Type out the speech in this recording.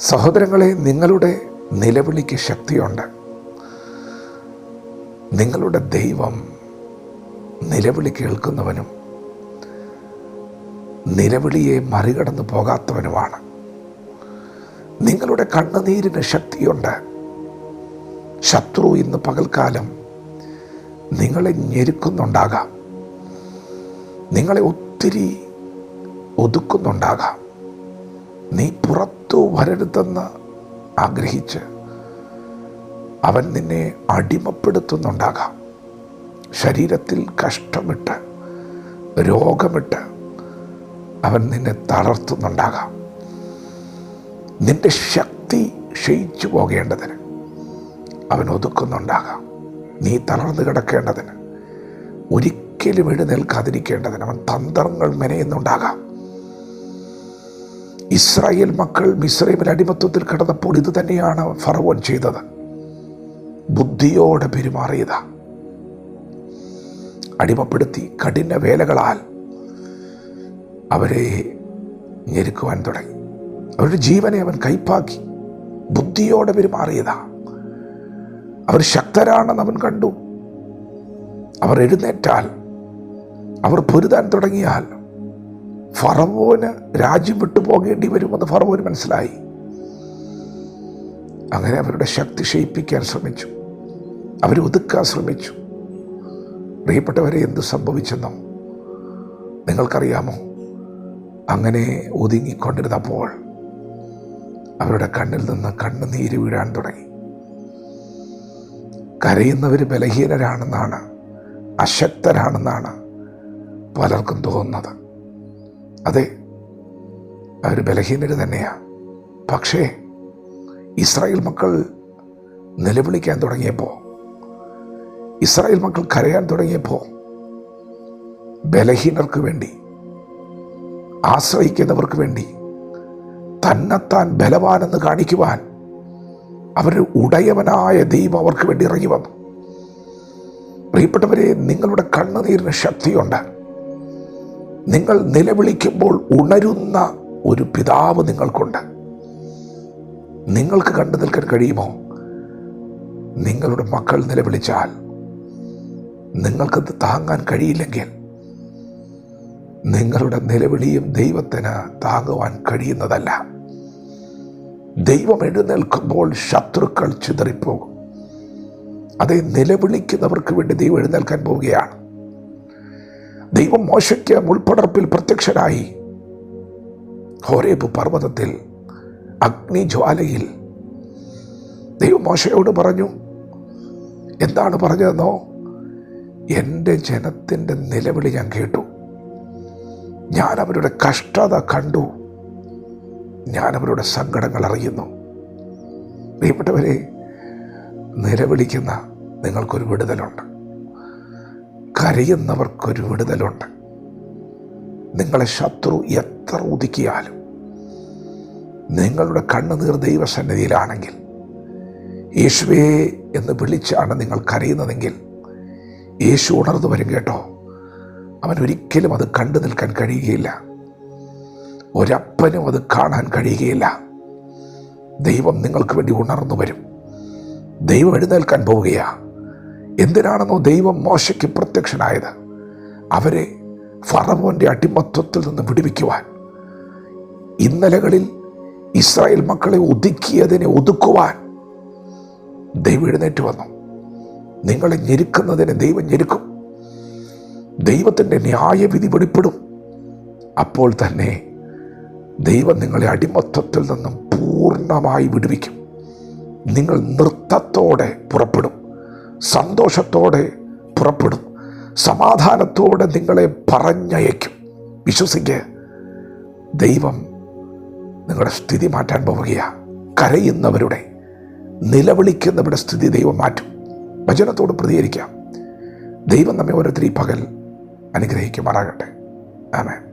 സഹോദരങ്ങളെ നിങ്ങളുടെ നിലവിളിക്ക് ശക്തിയുണ്ട്. നിങ്ങളുടെ ദൈവം നിലവിളി കേൾക്കുന്നവനും നിലവിളിയെ മറികടന്നു പോകാത്തവനുമാണ്. നിങ്ങളുടെ കണ്ണുനീരിന് ശക്തിയുണ്ട്. ശത്രു ഇന്ന് പകൽക്കാലം നിങ്ങളെ ഞെരുക്കുന്നുണ്ടാകാം. നിങ്ങളെ ഒത്തിരി ഒതുക്കുന്നുണ്ടാകാം. നീ പുറത്തു വരരുതെന്ന് ആഗ്രഹിച്ച് അവൻ നിന്നെ അടിമപ്പെടുത്തുന്നുണ്ടാകാം. ശരീരത്തിൽ കഷ്ടമിട്ട് രോഗമിട്ട് അവൻ നിന്നെ തളർത്തുന്നുണ്ടാകാം. നിന്റെ ശക്തി ക്ഷയിച്ചു പോകേണ്ടതിന് അവൻ ഒതുക്കുന്നുണ്ടാകാം. നീ തളർന്നു കിടക്കേണ്ടതിന് ഒരിക്കലും എഴുന്നേൽക്കാതിരിക്കേണ്ടതിന് അവൻ തന്ത്രങ്ങൾ മെനയുന്നുണ്ടാകാം. ഇസ്രായേൽ മക്കൾ മിസ്രൈമിൽ അടിമത്വത്തിൽ കിടന്നപ്പോൾ ഇത് തന്നെയാണ് ഫറവോൻ ചെയ്തത്. ബുദ്ധിയോടെ പെരുമാറിയത്. അടിമപ്പെടുത്തി കഠിന വേലകളാൽ അവരെ ഞെരുക്കുവാൻ തുടങ്ങി. അവരുടെ ജീവനെ അവൻ കൈപ്പാക്കി. ബുദ്ധിയോടെ പെരുമാറിയതാ. അവർ ശക്തരാണെന്ന് അവൻ കണ്ടു. അവർ എഴുന്നേറ്റാൽ അവർ പൊരുതാൻ തുടങ്ങിയാൽ ഫറവോന് രാജ്യം വിട്ടു പോകേണ്ടി വരുമെന്ന് ഫറവോന് മനസ്സിലായി. അങ്ങനെ അവരുടെ ശക്തി ക്ഷയിപ്പിക്കാൻ ശ്രമിച്ചു. അവർ ഒതുക്കാൻ ശ്രമിച്ചു. പ്രിയപ്പെട്ടവരെ എന്ത് സംഭവിച്ചെന്നോ നിങ്ങൾക്കറിയാമോ? അങ്ങനെ ഒതുങ്ങിക്കൊണ്ടിരുന്നപ്പോൾ അവരുടെ കണ്ണിൽ നിന്ന് കണ്ണുനീര് വീഴാൻ തുടങ്ങി. കരയുന്നവർ ബലഹീനരാണെന്നാണ് അശക്തരാണെന്നാണ് പലർക്കും തോന്നുന്നത്. അതെ അവർ ബലഹീനർ തന്നെയാണ് പക്ഷേ ഇസ്രായേൽ മക്കൾ നിലവിളിക്കാൻ തുടങ്ങിയപ്പോൾ ഇസ്രായേൽ മക്കൾ കരയാൻ തുടങ്ങിയപ്പോൾ ബലഹീനർക്ക് വേണ്ടി ആശ്രയിക്കുന്നവർക്ക് വേണ്ടി തന്നെത്താൻ ബലവാനെന്ന് കാണിക്കുവാൻ അവർ ഉടയവനായ ദൈവം അവർക്ക് വേണ്ടി ഇറങ്ങി വന്നു. പ്രിയപ്പെട്ടവരെ നിങ്ങളുടെ കണ്ണുനീരിന് ശക്തിയുണ്ട്. നിങ്ങൾ നിലവിളിക്കുമ്പോൾ ഉണരുന്ന ഒരു പിതാവ് നിങ്ങൾക്കുണ്ട്. നിങ്ങൾക്ക് കണ്ടു നിൽക്കാൻ കഴിയുമോ? നിങ്ങളുടെ മക്കൾ നിലവിളിച്ചാൽ നിങ്ങൾക്കത് താങ്ങാൻ കഴിയില്ലെങ്കിൽ നിങ്ങളുടെ നിലവിളിയും ദൈവത്തിന് താങ്ങുവാൻ കഴിയുന്നതല്ല. ദൈവം എഴുന്നേൽക്കുമ്പോൾ ശത്രുക്കൾ ചിതറിപ്പോകും. അതേ നിലവിളിക്കുന്നവർക്ക് വേണ്ടി ദൈവം എഴുന്നേൽക്കാൻ പോവുകയാണ്. ദൈവം മോശയ്ക്ക് മുൾപ്പടർപ്പിൽ പ്രത്യക്ഷനായി. ഹോരേബ് പർവതത്തിൽ അഗ്നിജ്വാലയിൽ ദൈവം മോശയോട് പറഞ്ഞു എന്താണ് പറഞ്ഞതെന്നോ? എന്റെ ജനത്തിന്റെ നിലവിളി ഞാൻ കേട്ടു. ഞാൻ അവരുടെ കഷ്ടത കണ്ടു. ഞാൻ അവരുടെ സങ്കടങ്ങൾ അറിയുന്നു. പ്രിയപ്പെട്ടവരെ നിലവിളിക്കുന്ന നിങ്ങൾക്കൊരു വിടുതലുണ്ട്. കരയുന്നവർക്കൊരു വിടുതലുണ്ട്. നിങ്ങളെ ശത്രു എത്ര ഉദിക്കിയാലും. നിങ്ങളുടെ കണ്ണുനീർ ദൈവസന്നിധിയിലാണെങ്കിൽ യേശുവേ എന്ന് വിളിച്ചാണ് നിങ്ങൾ കരയുന്നതെങ്കിൽ യേശു ഉണർന്നു വരും കേട്ടോ. അവൻ ഒരിക്കലും അത് കണ്ടു നിൽക്കാൻ കഴിയുകയില്ല. ഒരപ്പനും അത് കാണാൻ കഴിയുകയില്ല. ദൈവം നിങ്ങൾക്ക് വേണ്ടി ഉണർന്നു വരും. ദൈവം എഴുന്നേൽക്കാൻ പോവുകയാ. എന്തിനാണെന്നോ ദൈവം മോശയ്ക്ക് പ്രത്യക്ഷനായത്? അവരെ ഫറവോന്റെ അടിമത്വത്തിൽ നിന്ന് വിടുവിക്കുവാൻ. ഇന്നലകളിൽ ഇസ്രായേൽ മക്കളെ ഒതുക്കിയതിനെ ഒതുക്കുവാൻ ദൈവം എഴുന്നേറ്റ് വന്നു. നിങ്ങളെ ഞെരുക്കുന്നതിനെ ദൈവം ഞെരുക്കും. ദൈവത്തിന്റെ ന്യായവിധി വെളിപ്പെടും. അപ്പോൾ തന്നെ ദൈവം നിങ്ങളെ അടിമത്വത്തിൽ നിന്നും പൂർണമായി വിടുവിക്കും. നിങ്ങൾ നൃത്തത്തോടെ പുറപ്പെടും. സന്തോഷത്തോടെ പുറപ്പെടും. സമാധാനത്തോടെ നിങ്ങളെ പറഞ്ഞയക്കും. വിശ്വസിക്കുക ദൈവം നിങ്ങളുടെ സ്ഥിതി മാറ്റാൻ പോവുകയാണ് കരയുന്നവരുടെ നിലവിളിക്കുന്നവരുടെ സ്ഥിതി ദൈവം മാറ്റും. വചനത്തോട് പ്രതികരിക്കാം. ദൈവം നമ്മെ ഓരോരുത്തർ ഈ പകൽ അനുഗ്രഹിക്കുമാറാകട്ടെ. ആമേ